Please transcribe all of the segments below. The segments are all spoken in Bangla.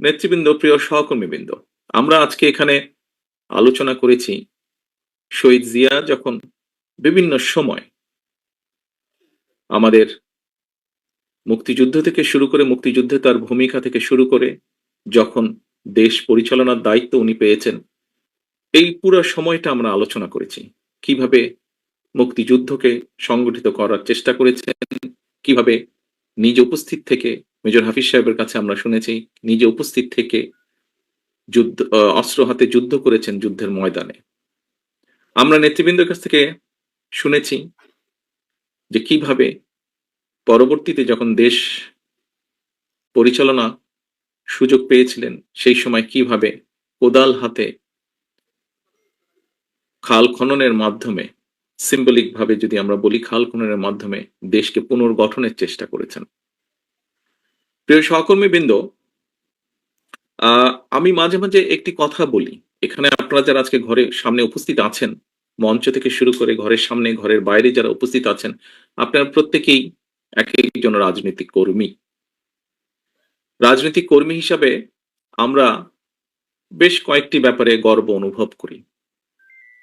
নেতৃবৃন্দ, প্রিয় সহকর্মীবৃন্দ, আমরা আজকে এখানে আলোচনা করেছি শহীদ জিয়া যখন বিভিন্ন সময় আমাদের মুক্তিযুদ্ধ থেকে শুরু করে, মুক্তিযুদ্ধে তার ভূমিকা থেকে শুরু করে, যখন দেশ পরিচালনার দায়িত্ব উনি পেয়েছেন, এই পুরো সময়টা আমরা আলোচনা করেছি। কীভাবে মুক্তিযুদ্ধকে সংগঠিত করার চেষ্টা করেছেন, কীভাবে নিজ উপস্থিত থেকে মেজর হাফিজ সাহেবের কাছে আমরা শুনেছি, নিজে উপস্থিত থেকে যুদ্ধ অস্ত্র হাতে যুদ্ধ করেছেন যুদ্ধের ময়দানে। আমরা নেতৃবৃন্দের কাছ থেকে শুনেছি যে কীভাবে পরবর্তীতে যখন দেশ পরিচালনা সুযোগ পেয়েছিলেন, সেই সময় কীভাবে কোদাল হাতে খাল খননের মাধ্যমে সিম্বলিক ভাবে যদি আমরা বলি, খাল খননের মাধ্যমে দেশকে পুনর্গঠনের চেষ্টা করেছেন। প্রিয় সহকর্মীবৃন্দ আমি মাঝে মাঝে একটি কথা বলি। এখানে আপনারা যারা আজকে ঘরে সামনে উপস্থিত আছেন, মঞ্চ থেকে শুরু করে ঘরের সামনে, ঘরের বাইরে যারা উপস্থিত আছেন, আপনারা প্রত্যেকেই এক একজন রাজনৈতিক কর্মী। রাজনৈতিক কর্মী হিসাবে আমরা বেশ কয়েকটি ব্যাপারে গর্ব অনুভব করি।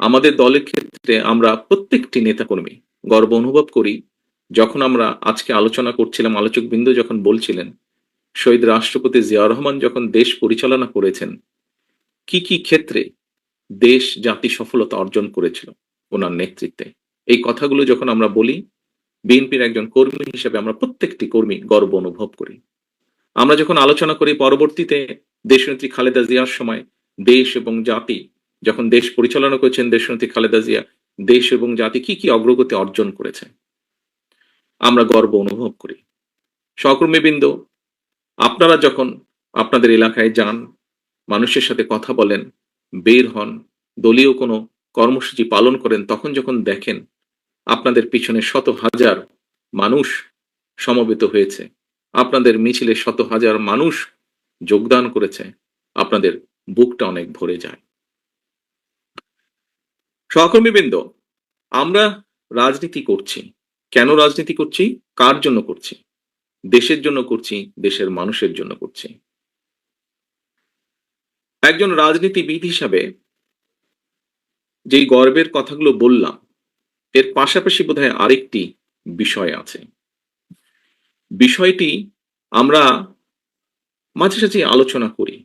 আমাদের দলের ক্ষেত্রে আমরা প্রত্যেকটি নেতাকর্মী গর্ব অনুভব করি। যখন আমরা আজকে আলোচনা করছিলাম আলোচক বিন্দু যখন বলছিলেন শহীদ রাষ্ট্রপতি জিয়া রহমান যখন দেশ পরিচালনা করেছেন, কি কি ক্ষেত্রে দেশ জাতি সফলতা অর্জন করেছিল ওনার নেতৃত্বে? এই কথাগুলো যখন আমরা বলি, বিএনপির একজন কর্মী হিসেবে আমরা প্রত্যেকটি কর্মী গর্ব অনুভব করি। আমরা যখন আলোচনা করি পরবর্তীতে, দেশনেত্রী খালেদা জিয়ার সময়, দেশ এবং জাতি, যখন দেশ পরিচালনা করেছেন দেশনেত্রী খালেদা জিয়া, দেশ এবং জাতি কি কি অগ্রগতি অর্জন করেছে? আমরা গর্ব অনুভব করি। সহকর্মীবৃন্দ আপনারা যখন আপনাদের এলাকায় যান, মানুষের সাথে কথা বলেন, বের হন, দলীয় কোনো কর্মসূচি পালন করেন, তখন যখন দেখেন আপনাদের পিছনে শত হাজার মানুষ সমবেত হয়েছে, আপনাদের মিছিলে শত হাজার মানুষ যোগদান করেছে, আপনাদের বুকটা অনেক ভরে যায়। সহকর্মীবৃন্দ, আমরা রাজনীতি করছি। কেন রাজনীতি করছি? কার জন্য করছি? দেশের জন্য করছি, দেশের মানুষের জন্য করছি। একজন রাজনীতিবিদ হিসাবে যেই গর্বের কথাগুলো বললাম, এর পাশাপাশি বোধহয় আরেকটি বিষয় আছে। বিষয়টি আমরা মাঝে সাঝে আলোচনা করি।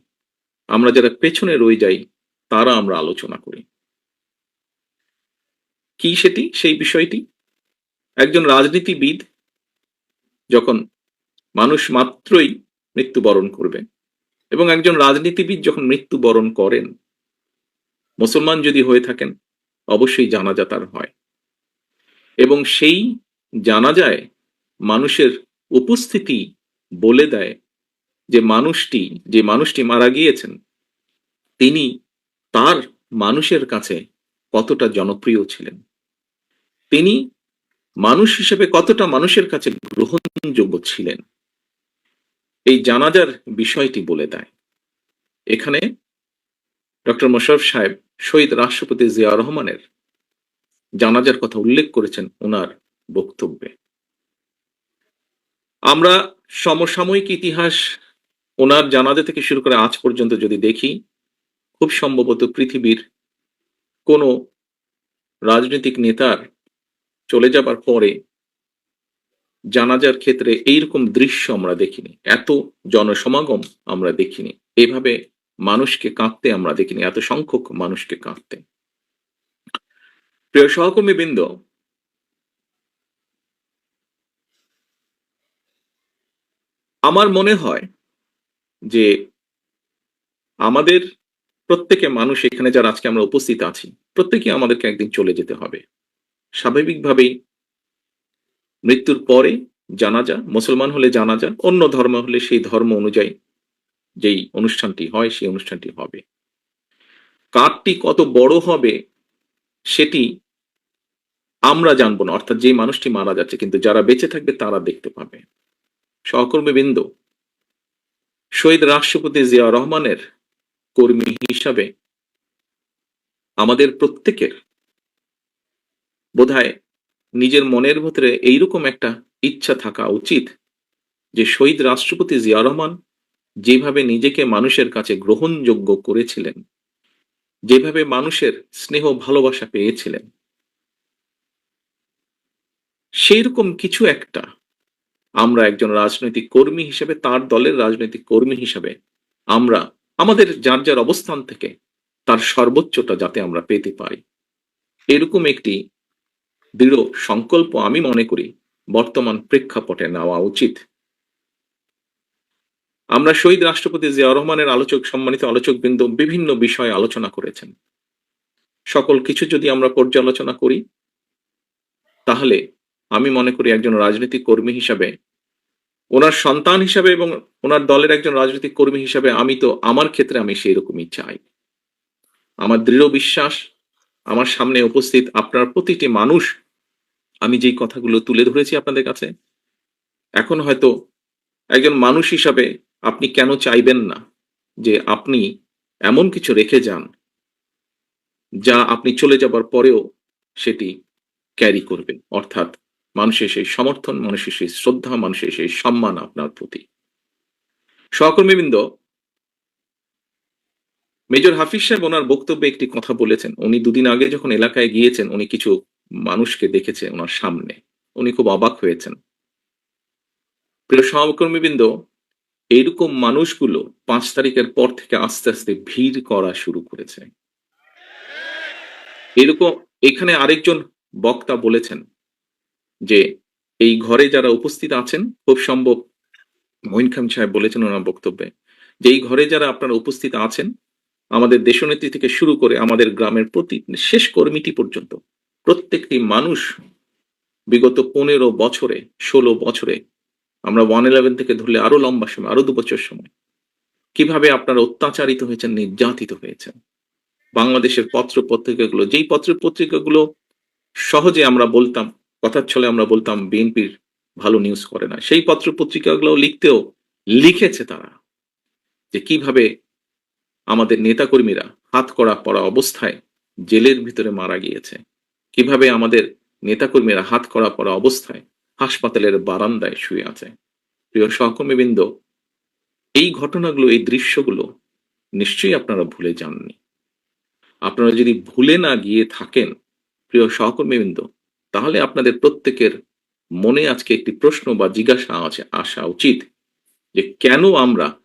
আমরা যারা পেছনে রয়ে যাই, তারা আমরা আলোচনা করি। কি সেটি? সেই বিষয়টি? একজন রাজনীতিবিদ যখন মানুষ মাত্রই মৃত্যুবরণ করবে। এবং একজন রাজনীতিবিদ যখন মৃত্যুবরণ করেন, মুসলমান যদি হয়ে থাকেন, অবশ্যই জানাজা তার হয়। এবং সেই জানাজায় মানুষের উপস্থিতি বলে দেয় যে মানুষটি যে মানুষটি মারা গিয়েছেন, তিনি তার মানুষের কাছে কতটা জনপ্রিয় ছিলেন। তিনি মানুষ হিসেবে কতটা মানুষের কাছে গ্রহণযোগ্য ছিলেন। এই জানাজার বিষয়টি বলে দেয়। এখানে ডক্টর মোশারফ সাহেব শহীদ রাষ্ট্রপতি জিয়া রহমানের জানাজার কথা উল্লেখ করেছেন ওনার বক্তব্যে। আমরা সমসাময়িক ইতিহাস ওনার জানাজা থেকে শুরু করে আজ পর্যন্ত যদি দেখি, খুব সম্ভবত পৃথিবীর কোনো রাজনৈতিক নেতার চলে যাবার পরে জানাজার ক্ষেত্রে এইরকম দৃশ্য আমরা দেখিনি। এত জনসমাগম আমরা দেখিনি। এভাবে মানুষকে কাঁদতে আমরা দেখিনি। এত সংখ্যক মানুষকে কাঁদতে। প্রিয় সহকর্মী বৃন্দ আমার মনে হয় যে আমাদের প্রত্যেকে মানুষ এখানে যারা আজকে আমরা উপস্থিত আছি প্রত্যেকে আমাদেরকে একদিন চলে যেতে হবে। স্বাভাবিকভাবেই মৃত্যুর পরে জানাজা মুসলমান হলে জানাজা অন্য ধর্ম হলে সেই ধর্ম অনুযায়ী যেই অনুষ্ঠানটি হয়, সেই অনুষ্ঠানটি হবে। কারটি কত বড় হবে, সেটি আমরা জানব না, অর্থাৎ যে মানুষটি মারা যাচ্ছে, কিন্তু যারা বেঁচে থাকবে তারা দেখতে পাবে। সহকর্মীবৃন্দ, শহীদ রাষ্ট্রপতি জিয়া রহমানের কর্মী হিসাবে আমাদের প্রত্যেকের বোধহয় নিজের মনের ভেতরে এইরকম একটা ইচ্ছা থাকা উচিত যে শহীদ রাষ্ট্রপতি জিয়া রহমান যেভাবে নিজেকে মানুষের কাছে গ্রহণযোগ্য করেছিলেন, যেভাবে মানুষের স্নেহ ভালোবাসা পেয়েছিলেন। সেইরকম কিছু একটা আমরা একজন রাজনৈতিক কর্মী হিসেবে, তার দলের রাজনৈতিক কর্মী হিসেবে আমরা, আমাদের যার যার অবস্থান থেকে তার সর্বোচ্চটা যাতে আমরা পেতে পারি। এরকম একটি দৃঢ় সংকল্প আমি মনে করি, বর্তমান প্রেক্ষাপটে নেওয়া উচিত। আমরা শহীদ রাষ্ট্রপতি জিয়া রহমানের আলোচক, সম্মানিত আলোচকবৃন্দ বিভিন্ন বিষয়ে আলোচনা করেছেন। সকল কিছু যদি আমরা পর্যালোচনা করি, তাহলে আমি মনে করি একজন রাজনৈতিক কর্মী হিসাবে, ওনার সন্তান হিসাবে এবং ওনার দলের একজন রাজনৈতিক কর্মী হিসাবে আমি তো আমার ক্ষেত্রে আমি সেই রকমই চাই। আমার দৃঢ় বিশ্বাস, আমার সামনে উপস্থিত আপনার প্রতিটি মানুষ আমি যেই কথাগুলো তুলে ধরেছি আপনাদের কাছে, এখন হয়তো একজন মানুষ হিসাবে আপনি কেন চাইবেন না যে আপনি এমন কিছু রেখে যান যা আপনি চলে যাবার পরেও সেটি ক্যারি করবেন। অর্থাৎ মানুষের সেই সমর্থন, মানুষের সেই শ্রদ্ধা, মানুষের সেই সম্মান আপনার প্রতি। সহকর্মীবৃন্দ, মেজর হাফিজ সাহেব ওনার বক্তব্যে একটি কথা বলেছেন। উনি দুদিন আগে যখন এলাকায় গিয়েছেন, উনি কিছু মানুষকে দেখেছে ওনার সামনে। উনি খুব অবাক হয়েছেন। প্রিয় সহকর্মীবৃন্দ এইরকম মানুষগুলো পাঁচ তারিখের পর থেকে আস্তে আস্তে ভিড় করা শুরু করেছে। এরকম এখানে আরেকজন বক্তা বলেছেন যে, এই ঘরে যারা উপস্থিত আছেন, খুব সম্ভব মঈন খান সাহেব বলেছেন ওনার বক্তব্যে, যে এই ঘরে যারা আপনারা উপস্থিত আছেন, আমাদের দেশনেত্রী থেকে শুরু করে আমাদের গ্রামের প্রতি শেষ কর্মীটি পর্যন্ত প্রত্যেকটি মানুষ বিগত পনেরো বছরে, ষোলো বছরে, আমরা ওয়ান ইলেভেন থেকে ধরলে আরও লম্বা সময়, আরও দু বছর সময়, কীভাবে আপনারা অত্যাচারিত হয়েছেন, নির্যাতিত হয়েছেন? বাংলাদেশের পত্র পত্রিকাগুলো যেই পত্র পত্রিকাগুলো সহজে আমরা বলতাম, কথার ছলে আমরা বলতাম, বিএনপির ভালো নিউজ করে না, সেই পত্র পত্রিকাগুলো লিখতেও লিখেছে তারা, যে কীভাবে আমাদের নেতাকর্মীরা হাত করা পড়া অবস্থায় জেলের ভিতরে মারা গিয়েছে। কীভাবে আমাদের নেতাকর্মীরা হাত করা পড়া অবস্থায় হাসপাতালের বারান্দায় শুয়ে আছে? প্রিয় সহকর্মীবৃন্দ, এই ঘটনাগুলো, এই দৃশ্যগুলো নিশ্চয়ই আপনারা ভুলে যাননি। আপনারা যদি ভুলে না গিয়ে থাকেন, প্রিয় সহকর্মীবৃন্দ, তাহলে আপনাদের প্রত্যেকের মনে আজকে একটি প্রশ্ন বা জিজ্ঞাসা আছে, আসা উচিত যে কেন আমরা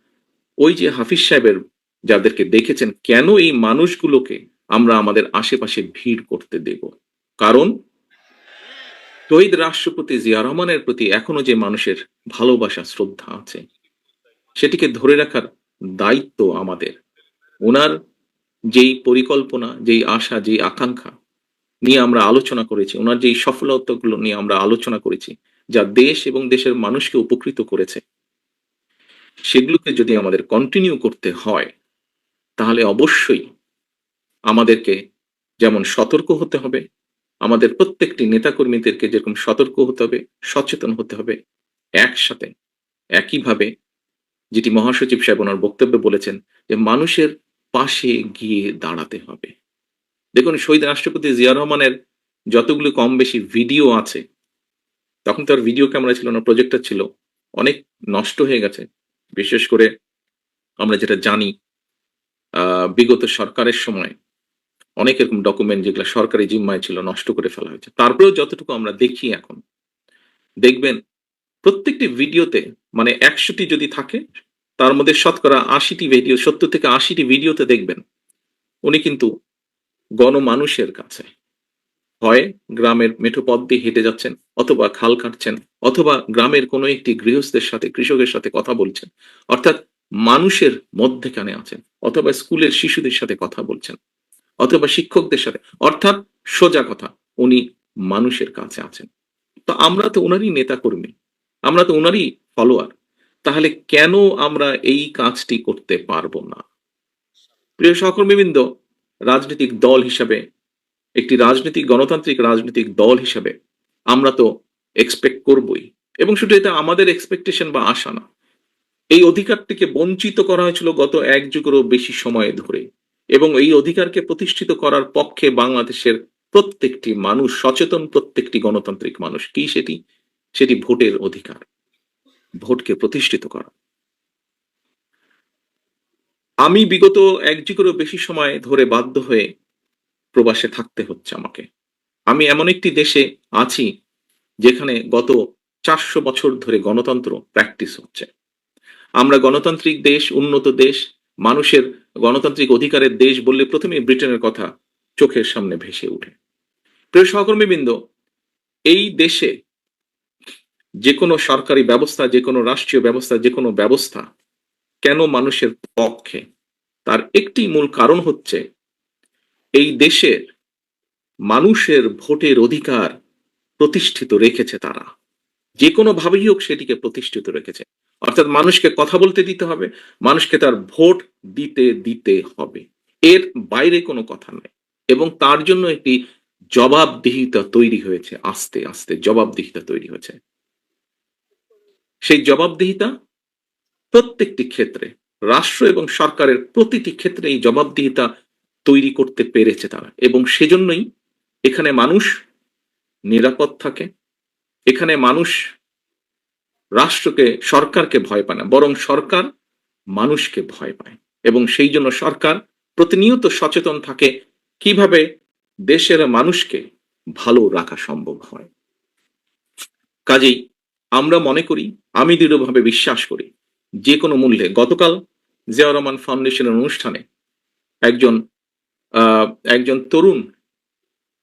ওই যে হাফিজ সাহেবের যাদেরকে দেখেছেন, কেন এই মানুষগুলোকে আমরা আমাদের আশেপাশে ভিড় করতে দেব? কারণ শহীদ রাষ্ট্রপতি জিয়া রহমানের প্রতি এখনও যে মানুষের ভালোবাসা, শ্রদ্ধা আছে, সেটিকে ধরে রাখার দায়িত্ব আমাদের। ওনার যেই পরিকল্পনা, যেই আশা, যেই আকাঙ্ক্ষা নিয়ে আমরা আলোচনা করেছি ওনার যেই সফলতাগুলো নিয়ে আমরা আলোচনা করেছি, যা দেশ এবং দেশের মানুষকে উপকৃত করেছে, সেগুলোকে যদি আমাদের কন্টিনিউ করতে হয়, তাহলে অবশ্যই আমাদেরকে যেমন সতর্ক হতে হবে আমাদের প্রত্যেকটি নেতাকর্মীদেরকে যেরকম সতর্ক হতে হবে, সচেতন হতে হবে একসাথে। একইভাবে যেটি মহাসচিব সাহেব ওনার বক্তব্যে বলেছেন যে মানুষের পাশে গিয়ে দাঁড়াতে হবে। দেখুন, শহীদ রাষ্ট্রপতি জিয়া রহমানের যতগুলো কম বেশি ভিডিও আছে, তখন তার ভিডিও ক্যামেরা ছিল না, প্রজেক্টর ছিল, অনেক নষ্ট হয়ে গেছে। বিশেষ করে আমরা যেটা জানি বিগত সরকারের সময় অনেক এরকম ডকুমেন্ট যেগুলো সরকারি জিম্মায় ছিল নষ্ট করে ফেলা হয়েছে। তারপরেও যতটুকু আমরা দেখি এখন, দেখবেন প্রত্যেকটি ভিডিওতে মানে একশোটি যদি থাকে, তার মধ্যে শতকরা আশিটি ভিডিও সত্তর থেকে আশিটি ভিডিওতে দেখবেন উনি কিন্তু গণমানুষের কাছে হয় গ্রামের মেঠো পথ দিয়ে হেঁটে যাচ্ছেন অথবা খাল কাটছেন অথবা গ্রামের কোনো একটি গৃহস্থের সাথে, কৃষকের সাথে কথা বলছেন, অর্থাৎ মানুষের মধ্যেখানে আছেন অথবা স্কুলের শিশুদের সাথে কথা বলছেন। অথবা শিক্ষকদের সাথে। অর্থাৎ সোজা কথা, উনি মানুষের কাছে আছেন। তো আমরা তো ওনারই নেতা কর্মী আমরা তো ওনারই ফলোয়ার তাহলে কেন আমরা এই কাজটি করতে পারব না? প্রিয় সহকর্মীবৃন্দ, রাজনৈতিক দল হিসাবে, একটি রাজনৈতিক, গণতান্ত্রিক রাজনৈতিক দল হিসাবে আমরা তো এক্সপেক্ট করবই। এবং শুধু এটা আমাদের এক্সপেকটেশন বা আশা না, এই অধিকারটিকে বঞ্চিত করা হয়েছিল গত এক যুগেরও বেশি সময় ধরে। এবং এই অধিকারকে প্রতিষ্ঠিত করার পক্ষে বাংলাদেশের প্রত্যেকটি মানুষ, সচেতন প্রত্যেকটি গণতান্ত্রিক মানুষ, কি সেটি? সেটি ভোটের অধিকার। ভোটকে প্রতিষ্ঠিত করা। আমি বিগত এক যুগেরও বেশি সময় ধরে বাধ্য হয়ে প্রবাসে থাকতে হচ্ছে আমাকে। আমি এমন একটি দেশে আছি যেখানে গত চারশো বছর ধরে গণতন্ত্র প্র্যাকটিস হচ্ছে। আমরা গণতান্ত্রিক দেশ, উন্নত দেশ, মানুষের গণতান্ত্রিক অধিকারের দেশ বললে প্রথমে ব্রিটেনের কথা চোখের সামনে ভেসে ওঠে। প্রিয় সহকর্মীবৃন্দ, এই দেশে যে কোনো সরকারি ব্যবস্থা যে কোনো রাষ্ট্রীয় ব্যবস্থা যে কোনো ব্যবস্থা কেন মানুষের পক্ষে? তার একটি মূল কারণ হচ্ছে এই দেশের মানুষের ভোটের অধিকার প্রতিষ্ঠিত রেখেছে তারা। যে কোনো ভাবেই হোক সেটিকে প্রতিষ্ঠিত রেখেছে। অর্থাৎ মানুষকে কথা বলতে দিতে হবে, মানুষকে তার ভোট দিতে দিতে হবে। এর বাইরে কোনো কথা নাই এবং তার জন্য একটি জবাবদিহিতা তৈরি হয়েছে আস্তে আস্তে, জবাবদিহিতা তৈরি হয়েছে। সেই জবাবদিহিতা প্রত্যেকটি ক্ষেত্রে, রাষ্ট্র এবং সরকারের প্রতিটি ক্ষেত্রে এই জবাবদিহিতা তৈরি করতে পেরেছে তারা এবং সেজন্যই এখানে মানুষ নিরাপদ থাকে, এখানে মানুষ রাষ্ট্রকে, সরকারকে ভয় পায় না, বরং সরকার মানুষকে ভয় পায়। এবং সেই জন্য সরকার প্রতিনিয়ত সচেতন থাকে কীভাবে দেশের মানুষকে ভালো রাখা সম্ভব হয়। কাজেই আমরা মনে করি, আমি দৃঢ়ভাবে বিশ্বাস করি, যে কোনো মূল্যে গতকাল জিয়া রহমান ফাউন্ডেশনের অনুষ্ঠানে একজন একজন তরুণ,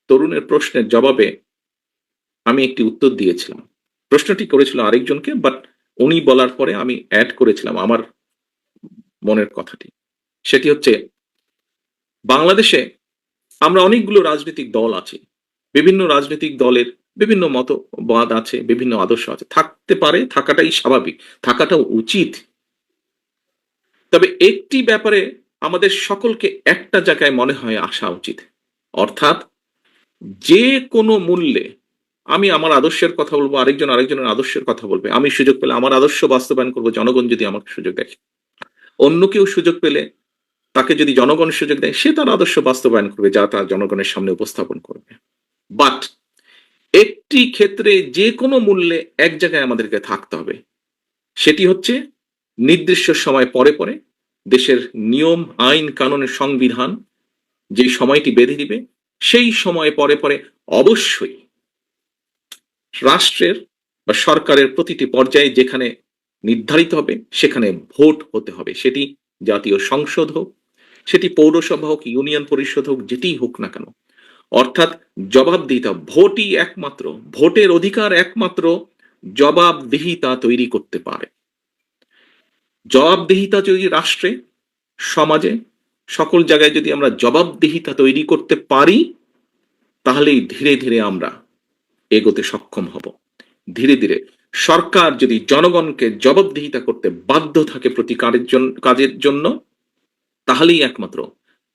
তরুণের প্রশ্নের জবাবে আমি একটি উত্তর দিয়েছিলাম। প্রশ্নটি করেছিল আরেকজনকে বাট উনি বলার পরে আমি অ্যাড করেছিলাম আমার মনের কথাটি। সেটি হচ্ছে, বাংলাদেশে আমরা অনেকগুলো রাজনৈতিক দল আছি। বিভিন্ন রাজনৈতিক দলের বিভিন্ন মতবাদ আছে, বিভিন্ন আদর্শ আছে। থাকতে পারে, থাকাটাই স্বাভাবিক, থাকাটাও উচিত। তবে একটি ব্যাপারে আমাদের সকলকে একটা জায়গায় মনে হয় আসা উচিত। অর্থাৎ যে কোনো মূল্যে আমি আমার আদর্শের কথা বলব, আরেকজন আরেকজনের আদর্শের কথা বলবে। আমি সুযোগ পেলে আমার আদর্শ বাস্তবায়ন করব, জনগণ যদি আমাকে সুযোগ দেয় অন্য কেউ সুযোগ পেলে তাকে যদি জনগণ সুযোগ দেয়, সে তার আদর্শ বাস্তবায়ন করবে, যা তার জনগণের সামনে উপস্থাপন করবে। বাট একটি ক্ষেত্রে যে কোনো মূল্যে এক জায়গায় আমাদেরকে থাকতে হবে। সেটি হচ্ছে নির্দিষ্ট সময় পরে পরে দেশের নিয়ম, আইন কানুনের সংবিধান যে সময়টি বেঁধে দিবে, সেই সময় পরে পরে অবশ্যই রাষ্ট্রের বা সরকারের প্রতিটি পর্যায়ে যেখানে নির্ধারিত হবে, সেখানে ভোট হতে হবে। সেটি জাতীয় সংসদ হোক, সেটি পৌরসভা হোক, ইউনিয়ন পরিষদ হোক, যেটি হোক না কেন। অর্থাৎ জবাবদিহিতা, ভোটই একমাত্র, ভোটের অধিকার একমাত্র জবাবদিহিতা তৈরি করতে পারে। জবাবদিহিতা যদি রাষ্ট্রে, সমাজে, সকল জায়গায় যদি আমরা জবাবদিহিতা তৈরি করতে পারি, তাহলেই ধীরে ধীরে আমরা এগোতে সক্ষম হব। ধীরে ধীরে সরকার যদি জনগণকে জবাবদিহিতা করতে বাধ্য থাকে জন্য কাজের জন্য, তাহলেই একমাত্র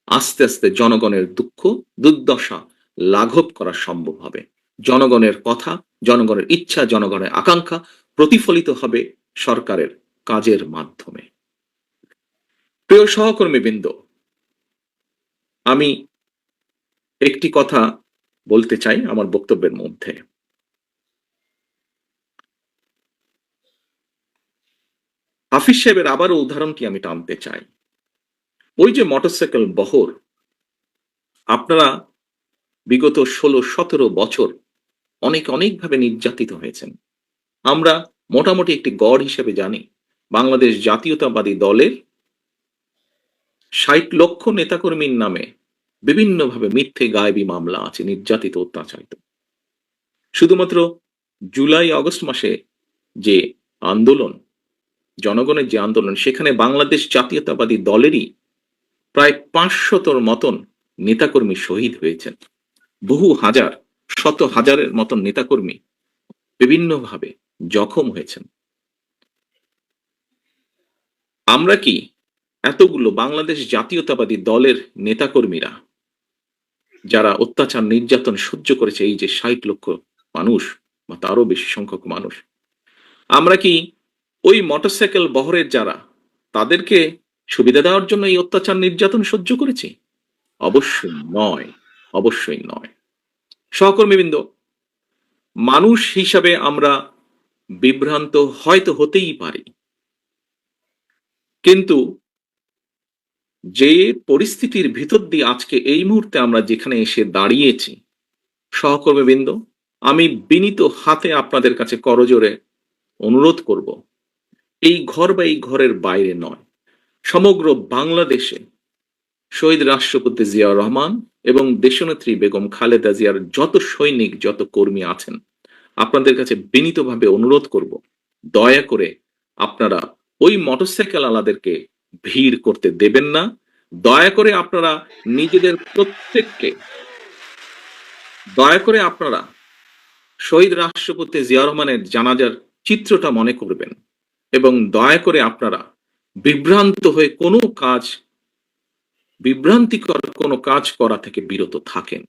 আস্তে আস্তে জনগণের দুঃখ, দুর্দশা লাঘব করা সম্ভব হবে। জনগণের কথা, জনগণের ইচ্ছা, জনগণের আকাঙ্ক্ষা প্রতিফলিত হবে সরকারের কাজের মাধ্যমে। প্রিয় সহকর্মীবৃন্দ, আমি একটি কথা বলতে চাই আমার বক্তব্যের মধ্যে। হাফিজ সাহেবের আবারও উদাহরণটি আমি টানতে চাই? ওই যে মোটরসাইকেল বহর, আপনারা বিগত ষোলো সতেরো বছর অনেক অনেকভাবে নির্যাতিত হয়েছেন। আমরা মোটামুটি একটি গড় হিসেবে জানি, বাংলাদেশ জাতীয়তাবাদী দলের ষাট লক্ষ নেতাকর্মীর নামে বিভিন্নভাবে মিথ্যে গায়েবী মামলা আছে, নির্যাতিত, অত্যাচারিত। শুধুমাত্র জুলাই, আগস্ট মাসে যে আন্দোলন, জনগণের যে আন্দোলন, সেখানে বাংলাদেশ জাতীয়তাবাদী দলেরই প্রায় পাঁচশতর মতন নেতাকর্মী শহীদ হয়েছেন। বহু হাজার, শত হাজারের মতন নেতাকর্মী বিভিন্নভাবে জখম হয়েছেন। আমরা কি এতগুলো বাংলাদেশ জাতীয়তাবাদী দলের নেতাকর্মীরা যারা অত্যাচার, নির্যাতন সহ্য করেছে এই যে ষাট লক্ষ মানুষ বা তারও বেশি সংখ্যক মানুষ, আমরা কি ওই মোটরসাইকেল বহরের যারা, তাদেরকে সুবিধা দেওয়ার জন্য এই অত্যাচার, নির্যাতন সহ্য করেছি? অবশ্যই নয় অবশ্যই নয়। সহকর্মীবৃন্দ, মানুষ হিসাবে আমরা বিভ্রান্ত হয়তো হতেই পারি। কিন্তু যে পরিস্থিতির ভিতর দিয়ে আজকে এই মুহূর্তে আমরা যেখানে এসে দাঁড়িয়েছি, সহকর্মীবৃন্দ, আমি বিনীত হাতে আপনাদের কাছে করজোরে অনুরোধ করব, এই ঘর বা এই ঘরের বাইরে নয়। সমগ্র বাংলাদেশে শহীদ রাষ্ট্রপতি জিয়াউর রহমান এবং দেশনেত্রী বেগম খালেদা জিয়ার যত সৈনিক, যত কর্মী আছেন, আপনাদের কাছে বিনীতভাবে অনুরোধ করব, দয়া করে আপনারা ওই মোটরসাইকেল আলাদেরকে ভিড় করতে দেবেন না। দয়া করে আপনারা নিজেদের প্রত্যেককে, দয়া করে আপনারা শহীদ রাষ্ট্রপতি জিয়া রহমানের জানাজার চিত্রটা মনে করবেন এবং দয়া করে আপনারা বিভ্রান্ত হয়ে কোনো কাজ, বিভ্রান্তিকর কোনো কাজ করা থেকে বিরত থাকেন।